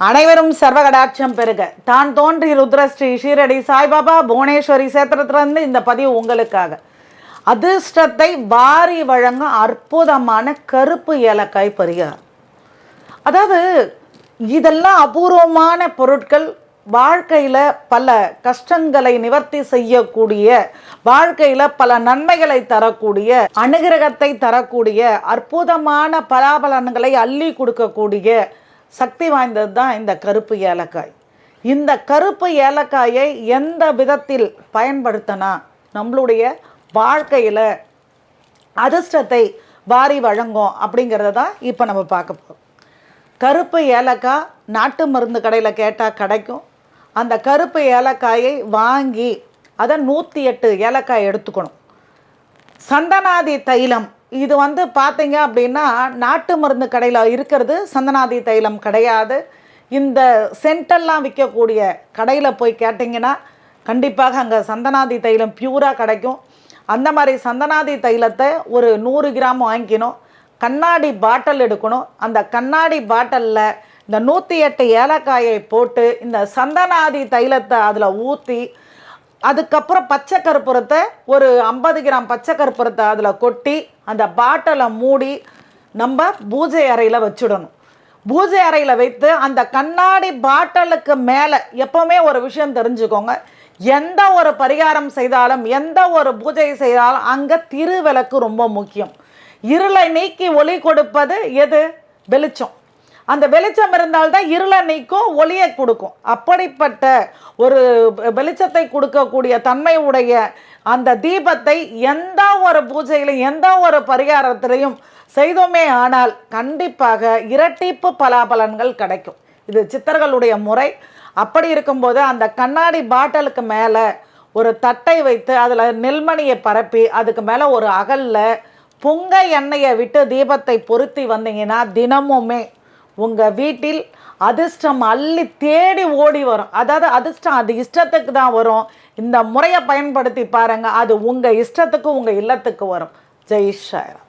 அனைவரும் சர்வகடாட்சம் பெருக தான் தோன்றி ருத்ரஸ்ரீ ஷீரடி சாய்பாபா புவனேஸ்வரி சேத்திரத்திலிருந்து இந்த பதிவு உங்களுக்காக. அதிர்ஷ்டத்தை வாரி வழங்கும் அற்புதமான கருப்பு ஏலக்காய் பரிகாரம். அதாவது இதெல்லாம் அபூர்வமான பொருட்கள். வாழ்க்கையில் பல கஷ்டங்களை நிவர்த்தி செய்யக்கூடிய வாழ்க்கையில் பல நன்மைகளை தரக்கூடிய அனுகிரகத்தை தரக்கூடிய அற்புதமான பலாபலன்களை அள்ளி கொடுக்கக்கூடிய சக்தி வாய்ந்தது தான் இந்த கருப்பு ஏலக்காய். இந்த கருப்பு ஏலக்காயை எந்த விதத்தில் பயன்படுத்தினா நம்மளுடைய வாழ்க்கையில் அதிர்ஷ்டத்தை வாரி வழங்கும் அப்படிங்கிறத தான் இப்போ நம்ம பார்க்க போகிறோம் கருப்பு ஏலக்காய் நாட்டு மருந்து கடையில் கேட்டால் கிடைக்கும். அந்த கருப்பு ஏலக்காயை வாங்கி அதை நூற்றி எட்டு ஏலக்காய் எடுத்துக்கணும். சந்தனாதி தைலம் இது வந்து பார்த்தீங்க அப்படின்னா நாட்டு மருந்து கடையில் இருக்கிறது சந்தனாதி தைலம் கிடையாது. இந்த சென்டெல்லாம் விற்கக்கூடிய கடையில் போய் கேட்டிங்கன்னா கண்டிப்பாக அங்கே சந்தனாதி தைலம் பியூராக கிடைக்கும். அந்த மாதிரி சந்தனாதி தைலத்தை ஒரு நூறு கிராம் வாங்கிக்கணும். கண்ணாடி பாட்டில் எடுக்கணும். அந்த கண்ணாடி பாட்டிலில் இந்த நூற்றி எட்டு ஏலக்காயை போட்டு இந்த சந்தனாதி தைலத்தை அதில் ஊற்றி அதுக்கப்புறம் பச்சை கற்பூரத்தை ஒரு ஐம்பது கிராம் பச்சை கற்பூரத்தை அதில் கொட்டி அந்த பாட்டிலை மூடி நம்ம பூஜை அறையில் வச்சுடணும். பூஜை அறையில் வைத்து அந்த கண்ணாடி பாட்டிலுக்கு மேலே எப்போவுமே ஒரு விஷயம் தெரிஞ்சுக்கோங்க. எந்த ஒரு பரிகாரம் செய்தாலும் எந்த ஒரு பூஜை செய்தாலும் அங்கே திருவிளக்கு ரொம்ப முக்கியம். இருளை நீக்கி ஒளி கொடுப்பது எது? வெளிச்சம். அந்த வெளிச்சம் இருந்தால்தான் இருளை நீக்கும் ஒளியை கொடுக்கும். அப்படிப்பட்ட ஒரு வெளிச்சத்தை கொடுக்கக்கூடிய தன்மை உடைய அந்த தீபத்தை எந்த ஒரு பூஜையிலும் எந்த ஒரு பரிகாரத்திலையும் செய்தோமே ஆனால் கண்டிப்பாக இரட்டிப்பு பலாபலன்கள் கிடைக்கும். இது சித்தர்களுடைய முறை. அப்படி இருக்கும்போது அந்த கண்ணாடி பாட்டிலுக்கு மேலே ஒரு தட்டை வைத்து அதில் நெல்மணியை பரப்பி அதுக்கு மேலே ஒரு அகலில் பொங்க எண்ணெயை விட்டு தீபத்தை பொருத்தி வந்தீங்கன்னா தினமுமே உங்கள் வீட்டில் அதிர்ஷ்டம் அள்ளி தேடி ஓடி வரும். அதாவது அதிர்ஷ்டம் அது இஷ்டத்துக்கு தான் வரும். இந்த முறையை பயன்படுத்தி பாருங்கள் அது உங்கள் இஷ்டத்துக்கு உங்கள் இல்லத்துக்கு வரும். ஜெய் ஷாயம்